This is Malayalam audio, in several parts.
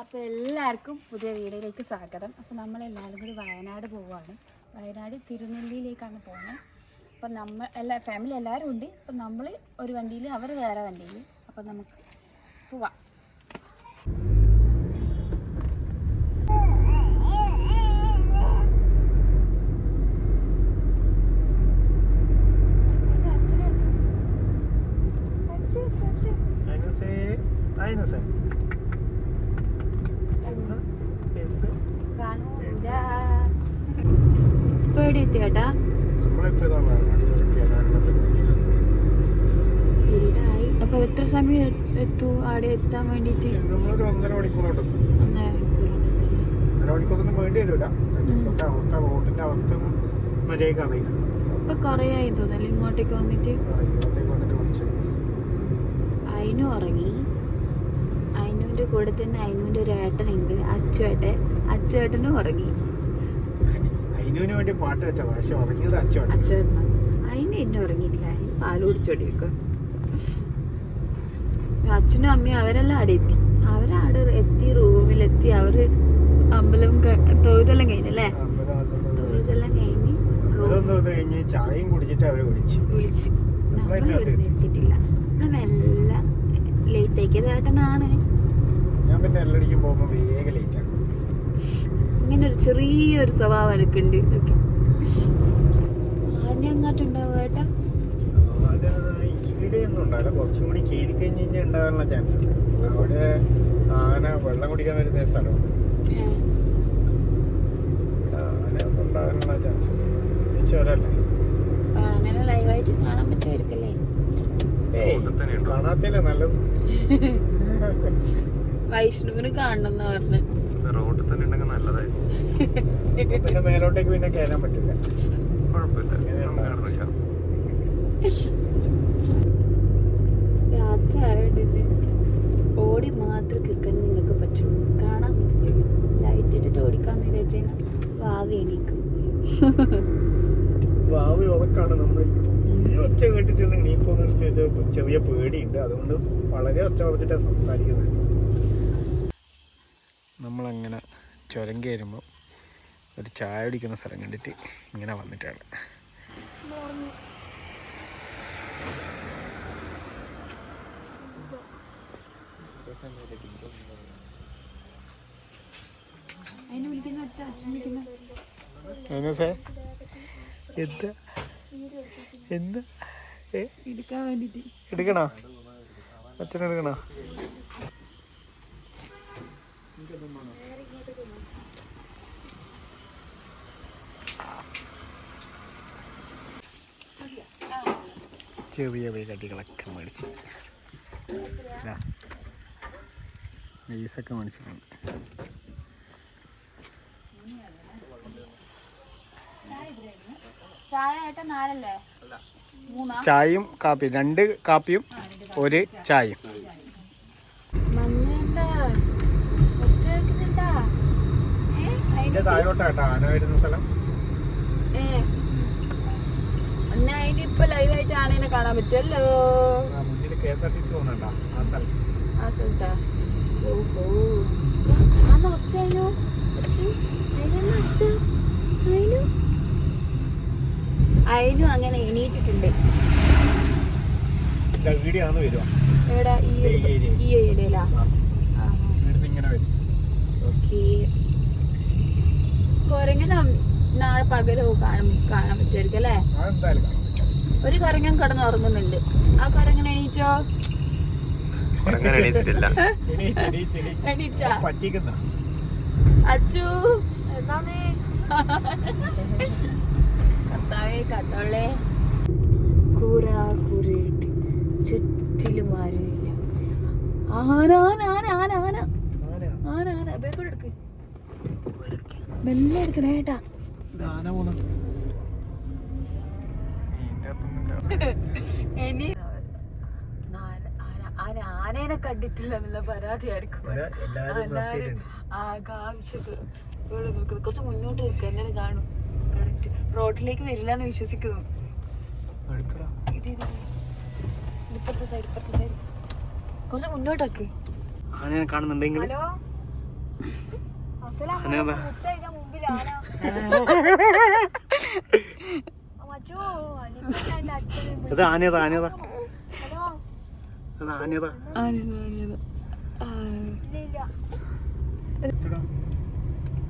അപ്പോൾ എല്ലാവർക്കും പുതിയ വീഡിയോയിലേക്ക് സ്വാഗതം. അപ്പോൾ നമ്മളെല്ലാവരും കൂടി വയനാട് പോവുകയാണ്. വയനാട് തിരുനെല്ലിയിലേക്കാണ് പോകുന്നത്. അപ്പം നമ്മൾ എല്ലാ ഫാമിലി എല്ലാവരും ഉണ്ട്. അപ്പം നമ്മൾ ഒരു വണ്ടിയിൽ അവർ വേറെ വണ്ടിയിൽ അപ്പം നമുക്ക് പോവാം അയിനസേ അയിനസേ എന്താ എന്ത് ഇപ്പോൾ എവിടെ എത്തിയേട്ടാ നമ്മളിപ്പോ ഇതാ വയനാട് ചുരക്കേറാനുള്ള പരിപാടിയിലാണ് ഇരുടായി അപ്പോൾ എത്ര സമയം എത്തു? അവിടെ എത്താൻ വേണ്ടിയിട്ട്? നമ്മളൊരു ഒന്നര മണിക്കൂറോട്ട് എത്തും ഒന്നര മണിക്കൂറൊന്നും വേണ്ടി വരില്ല അവസ്ഥ റോഡിന്റെ അവസ്ഥ മര്യാദയ്ക്ക് അറിയില്ല. ഇപ്പൊ കൊറേ ആയി തോന്നല്ലേ ഇങ്ങോട്ടേക്ക് വന്നിട്ട്? അയിനു ഉറങ്ങി. അയിനുവിന്റെ കൂടെ തന്നെ അയിനുവിന്റെ ഒരു ഏട്ടനുണ്ട് അച്ചുവേട്ടൻ അച്ചുവേട്ടനും ഉറങ്ങി. അതിനുവിന് വേണ്ടി പാട്ട് വെച്ചതാ പക്ഷെ ഉറങ്ങിയത് അച്ചോട്ടെ അച്ചുവേട്ടൻ അയിന് എന്നെ ഉറങ്ങിയില്ല പാൽ കുടിച്ചോണ്ടിരിക്കും അച്ഛനും അമ്മയും അവരെല്ലാം അവിടെ എത്തി അവരവിടെ എത്തി റൂമിലെത്തി. അവർ അമ്പലം തൊഴുതെല്ലാം കഴിഞ്ഞല്ലേ? തൊഴുതെല്ലാം കഴിഞ്ഞ് കഴിഞ്ഞ് ചായയും കുടിച്ചിട്ട് അവർ വിളിച്ചു. വിളിച്ചു. എത്തിയിട്ടില്ല. നമ്മൾ ലേറ്റ് ആക്കിയത് ഏട്ടനാണ്. ഞാൻ പിന്നെ എല്ലടിക്കും പോകുമ്പോ വേഗം ലേറ്റ് ആക്കും ഇങ്ങനെ ഒരു ചെറിയൊരു സ്വഭാവം എനിക്കുണ്ട് ഇതൊക്കെ. ഉണ്ടാവില്ല കുറച്ചും കൂടി കയറി കഴിഞ്ഞ് കഴിഞ്ഞാൽ ഉണ്ടാകാനുള്ള ചാൻസ് ഉണ്ട്. അവിടെ ആന വെള്ളം കുടിക്കാൻ വരുന്ന ഒരു സ്ഥലമുണ്ട്. ഏ, ആന ഒന്നും ഉണ്ടാകാനുള്ള ചാൻസ് ഇല്ല ചുരല്ലേ ലൈവായിട്ട് കാണാൻ പറ്റുമായിരിക്കല്ലേ ഏയ് കാണാത്തില്ല നല്ലത്. വൈഷ്ണുവിന് കാണണം എന്ന് പറഞ്ഞു റോഡിൽ തന്നെ ഉണ്ടെങ്കിൽ നല്ലതായിരുന്നു. പിന്നെ മേലോട്ടേക്ക് പിന്നെ കയറാൻ പറ്റില്ല കുഴപ്പമില്ല. നമുക്ക് രാത്രി ആയതുകൊണ്ട് ഓടി മാത്രം കിക്കാൻ നിങ്ങൾക്ക് പറ്റുള്ളൂ കാണാൻ പറ്റത്തില്ല ലൈറ്റ് ഇട്ടിട്ട് ഓടിക്കാന്ന് വിചാരിച്ചു കഴിഞ്ഞാൽ ഭാവി എണീക്കും. ഭാവി ഉറക്കാണ്. നമ്മൾ ഈ ഒച്ച കേട്ടിട്ട് നീ ചോദിച്ചാൽ ചെറിയ പേടിയുണ്ട്. അതുകൊണ്ട് വളരെ ഒച്ച ഉറച്ചിട്ടാണ് സംസാരിക്കുന്നത്. നമ്മളങ്ങനെ ചുരം കയറുമ്പോൾ ഒരു ചായ കുടിക്കുന്ന സ്ഥലം കണ്ടിട്ട് ഇങ്ങനെ വന്നിട്ടാണ് അതിനെ വിളിക്കുന്ന അച്ഛൻ അച്ഛൻ വിളിക്കുന്ന എന്താ എന്താ എന്താ ഏ എടുക്കാൻ വേണ്ടിട്ട് എടുക്കണോ? അച്ഛൻ എടുക്കണോ? ചെറിയ ചെറിയ കടികളൊക്കെ മേടിച്ച്. ഇതാ. ലേസൊക്കെ മേടിച്ചിട്ടുണ്ട്. ചായ ഏട്ടാ നാലല്ലേ മൂന്നാ? ചായയും കാപ്പിയും രണ്ട് കാപ്പിയും ഒരു ചായയും. താഴോട്ടാട്ടോ ആന വരുന്ന സ്ഥലം. ഏ. എന്നാ അതിനിപ്പോ ലൈവായിട്ട് ആനേനെ കാണാൻ പറ്റുമല്ലോ മുന്നിൽ K S R T C പോകുന്നുണ്ടോ? ആ സ്ഥലത്ത്. ആ സ്ഥലത്താ. അങ്ങനെ എണീറ്റിട്ടുണ്ട്. ഈ ഈ നാളെ പകലോ കാണാൻ പറ്റുമായിരിക്കും അല്ലേ? ഒരു കുരങ്ങൻ കിടന്ന് ഉറങ്ങുന്നുണ്ട് ആ കുരങ്ങനെ എണീറ്റോ? കുരങ്ങൻ എണീച്ചിട്ടില്ല. അച്ചു എന്നാന്നേ? കത്താവേ കത്തോളെ കൂറ കൂറിയിട്ട് ചുറ്റിലും ആരുമില്ല. എടുക്കണേട്ടാ ഇനി ആനേനെ കണ്ടിട്ടില്ല എന്നുള്ള പരാതിയായിരിക്കും എല്ലാരും എല്ലാരും. ആകാംക്ഷക്ക് ഇവിടെ കുറച്ച് മുന്നോട്ട് നിൽക്കുക എന്നാലും കാണും. കറക്റ്റ് റോഡിലേക്ക് വരില്ല എന്ന് വിശ്വസിക്കുന്നു. എടുക്കടാ. ഇത് ഇത് ഇത്. ഇപ്പുറത്തെ സൈഡ് ഇപ്പുറത്തെ സൈഡ് കുറച്ച് മുന്നോട്ടൊക്കെ ആനയെ കാണുന്നുണ്ടെങ്കിൽ ഹലോ? അത് ആനയതാ ആനേതാ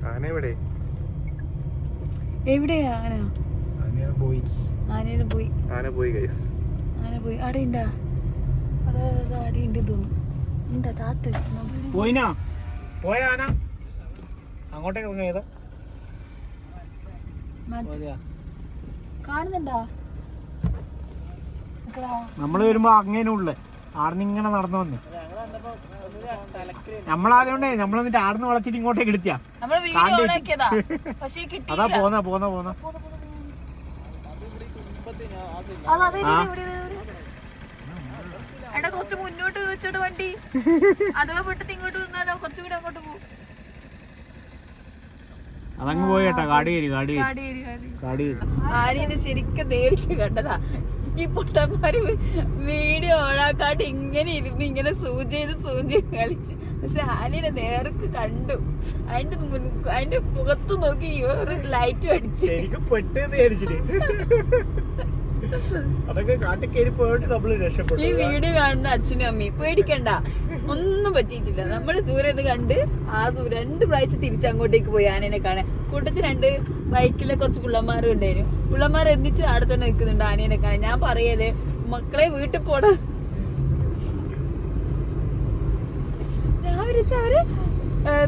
ആന എവിടെ എവിടെയാ ആന? ആന പോയി. ആന പോയി. ആന പോയി ഗൈസ് ആന പോയി. അവിടെ ഉണ്ടാ അതെ അതെ അവിടെ ഉണ്ട് തോന്നുന്നു. ഉണ്ടാ താത്ത്? പോയിനാ? പോയ ആന? അങ്ങോട്ടേക്ക് കാണുന്നുണ്ടാ? നമ്മൾ വരുമ്പോ അങ്ങനെ ഉള്ളേ ആടുന്നിങ്ങനെ നടന്നു വന്നേ. നമ്മളാദ്യണ്ടേ നമ്മളെന്നിട്ട് ആടുന്ന് വളച്ചിട്ട് ഇങ്ങോട്ടേക്ക് എടുത്തിയാ. നമ്മൾ വീഡിയോ ഓണാക്കിയതാ പക്ഷേ കിട്ടി അതാ പോന്ന പോന്ന പോന്ന. എടാ കുറച്ച് മുന്നോട്ട് വെച്ചോട്ട് വണ്ടി. അഥവാ പെട്ടെന്ന് ഇങ്ങോട്ട് വന്നാലോ കുറച്ചുകൂടി അങ്ങോട്ട് പോകും അതങ്ങ് പോയി കേട്ടാ. കാടി കാടി കാടി കയറി, കാടി. കാട് ശരിക്കും നേരിട്ട് കണ്ടതാ. ഈ പൊട്ടന്മാര് വീഡിയോ ഓണാക്കാണ്ട് ഇങ്ങനെ ഇരുന്ന് ഇങ്ങനെ സൂം ചെയ്ത് സൂം ചെയ്ത് കളിച്ച്. പക്ഷെ ആര്യനെ നേർക്ക് കണ്ടു. അതിന്റെ മുൻ അതിന്റെ മുഖത്ത് നോക്കി ഒരു ലൈറ്റ് അടിച്ചു. അതൊക്കെ കാട്ടിൽ കയറി പോയിട്ട് ഈ വീഡിയോ കാണുന്ന അച്ഛനും അമ്മയും പേടിക്കണ്ട. ഒന്നും പറ്റിയിട്ടില്ല. നമ്മൾ ദൂരെ ഇത് കണ്ട് ആ രണ്ട് പ്രാവശ്യം തിരിച്ചങ്ങോട്ടേക്ക് പോയി ആനേനെ കാണാൻ. കൂട്ടത്തിൽ രണ്ട് ബൈക്കിലെ കുറച്ച് പിള്ളമാരും ഉണ്ടായിരുന്നു. പിള്ളമാർ എന്നിട്ട് അവിടെ തന്നെ നിൽക്കുന്നുണ്ട് ആനേനെ കാണാൻ. ഞാൻ പറയതേ മക്കളെ വീട്ടിൽ പോട. ഞാൻ അവർ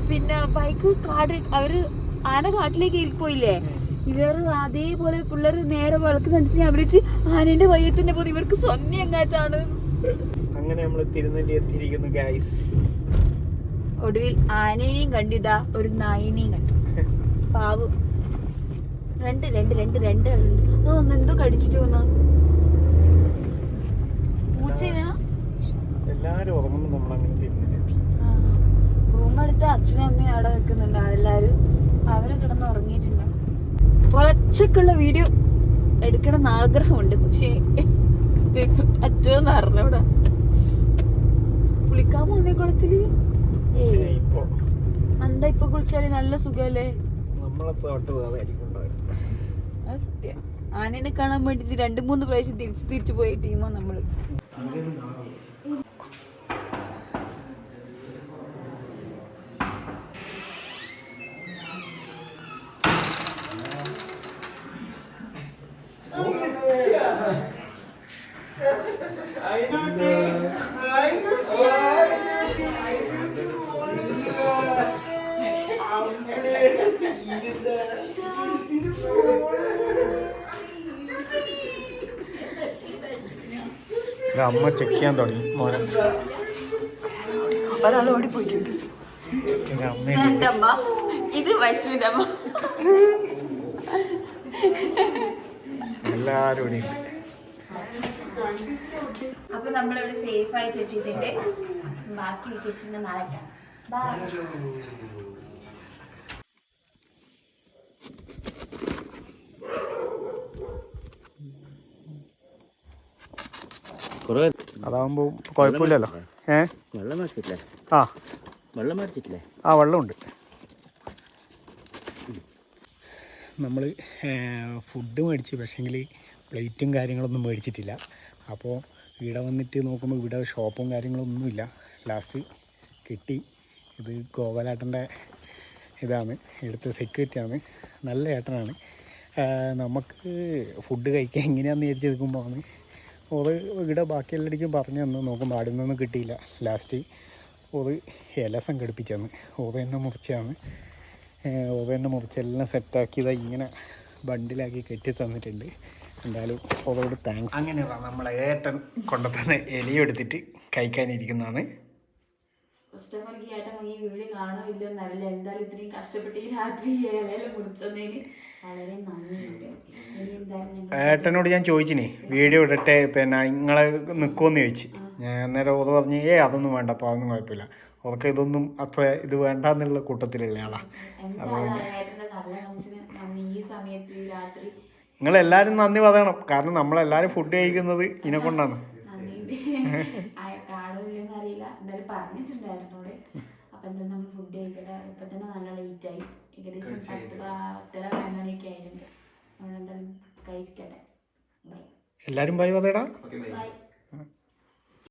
പിന്നെ ബൈക്ക് കാട് അവർ ആന കാട്ടിലേക്ക് ഇരിപ്പോയില്ലേ ഇവർ അതേപോലെ പിള്ളേർ നേരെ വിളക്ക് നടിച്ച് ഞാൻ വിളിച്ച് ആനേന്റെ വയ്യത്തിന്റെ പോലെ ഇവർക്ക് സ്വന്തം എങ്ങാറ്റാണ്? അങ്ങനെ നമ്മൾ തിരുനെല്ലി എത്തിയിരിക്കുന്നു ഗൈസ് ഒടുവിൽ ആനയെയും കണ്ടിതാ ഒരു നായിനെയും കണ്ടു. പാവ്. രണ്ട് രണ്ട് രണ്ട് രണ്ട് ഒന്ന് എന്തോ കടിച്ചിട്ട് വന്നു? പൂച്ചയാ എല്ലാരും നമ്മളങ്ങനെ റൂം എടുത്ത് അച്ഛനും അമ്മയും അവിടെ നിൽക്കുന്നുണ്ട് എല്ലാരും. അവരെ കിടന്ന് ഉറങ്ങിയിട്ടുണ്ട്. പൊളച്ചക്കുള്ള വീഡിയോ എടുക്കണം എന്ന് ആഗ്രഹമുണ്ട് പക്ഷേ പറ്റുമെന്ന് അറിഞ്ഞൂടാ കുളിക്കാൻ പോകുന്ന കുളത്തിൽ? എന്താ ഇപ്പൊ. കുളിച്ചാൽ നല്ല സുഖല്ലേ? സത്യം. ആനേനെ കാണാൻ വേണ്ടി രണ്ട് മൂന്ന് പ്രാവശ്യം തിരിച്ചു തിരിച്ചു പോയ ടീമാ നമ്മൾ. അമ്മ ചെക്ക് ചെയ്യാൻ തുടങ്ങി. മോനെ. ഒരാൾ ഓടിപ്പോയിട്ടുണ്ട്. എന്റെ അമ്മ. ഇത് വൈഷ്ണുവിന്റെ അമ്മ. എല്ലാരും ഇവിടെ ഉണ്ട്. അപ്പൊ നമ്മളിവിടെ സേഫ് ആയിട്ട് എത്തിയിട്ടുണ്ട്. ബാക്കി വിശേഷങ്ങൾ നാളെ കാണാം. Bye. അതാവുമ്പോ കുഴപ്പമില്ലല്ലോ. ഏ? വെള്ളം മറിച്ചിട്ടില്ലേ ആ. വെള്ളം മറിച്ചിട്ടില്ലേ ആ വെള്ളമുണ്ട്. നമ്മൾ ഫുഡ് മേടിച്ച് പക്ഷേങ്കിൽ പ്ലേറ്റും കാര്യങ്ങളൊന്നും മേടിച്ചിട്ടില്ല. അപ്പോൾ ഇവിടെ വന്നിട്ട് നോക്കുമ്പോൾ ഇവിടെ ഷോപ്പും കാര്യങ്ങളൊന്നുമില്ല. ലാസ്റ്റ് കിട്ടി. ഇത് ഗോപാലേട്ടന്റെ ഇതാണ്. ഇവിടുത്തെ സെക്യൂരിറ്റിയാണ്. നല്ല ഏട്ടനാണ്. നമുക്ക് ഫുഡ് കഴിക്കാൻ എങ്ങനെയാണെന്ന് വിചാരിച്ച് നിൽക്കുമ്പോഴാണ് ഓറ് ഇവിടെ ബാക്കി പറഞ്ഞു തന്നു. നോക്കും അവിടെ നിന്നൊന്നും കിട്ടിയില്ല. ലാസ്റ്റ് ഓറ് ഇല സംഘടിപ്പിച്ചന്ന്. ഓറ് എന്നെ മുറിച്ചാണ് ഓറ് എന്നെ മുറിച്ചെല്ലാം സെറ്റാക്കിയത് ഇങ്ങനെ ബണ്ടിലാക്കി കെട്ടി തന്നിട്ടുണ്ട്. എന്തായാലും ഓറോട് താങ്ക്സ് അങ്ങനെയാണ് നമ്മളെ ഏട്ടൻ കൊണ്ടുത്തന്നെ എലിയെടുത്തിട്ട് കഴിക്കാനിരിക്കുന്നതാണ്. ഫസ്റ്റ് ഓഫ് ഓൾ ഈ ഏട്ടൻ ഈ വീഡിയോ കാണോ ഇല്ലോ എന്നറിയില്ല. എന്തായാലും ഇത്രയും കഷ്ടപ്പെട്ട് ഈ രാത്രി മുറിച്ചതിന് വളരെ നന്ദിയുണ്ട് ഏട്ടനോട് ഞാൻ ചോദിച്ചിനെ വീഡിയോ ഇടട്ടെ? പിന്നെ നിങ്ങളെ നിൽക്കുമെന്ന് ചോദിച്ചു. ഞാൻ അന്നേരം ഓറ് പറഞ്ഞ് ഏ അതൊന്നും വേണ്ട അപ്പോൾ അതൊന്നും കുഴപ്പമില്ല. അവർക്ക് ഇതൊന്നും അത്ര ഇത് വേണ്ട എന്നുള്ള കൂട്ടത്തിലുള്ള ആളാ. മനസ്സിന് നന്ദി. പറയണം. കാരണം നമ്മളെല്ലാവരും ഫുഡ് കഴിക്കുന്നത് ഇതിനെ കൊണ്ടാണ്. അറിയില്ല എന്തായാലും പറഞ്ഞിട്ടുണ്ടായിരുന്നോട്. അപ്പൊ എന്തായാലും നമ്മൾ ഫുഡ് കഴിക്കട്ടെ. ഇപ്പൊ തന്നെ നല്ല ലേറ്റ് ആയി. ഏകദേശം പത്ത് പത്തര പതിനൊക്കെ ആയിട്ടുണ്ട്. അതുകൊണ്ട് എന്തായാലും കഴിക്കട്ടെ. ബൈ എല്ലാവരും വതേടാ ഓക്കെ ബൈ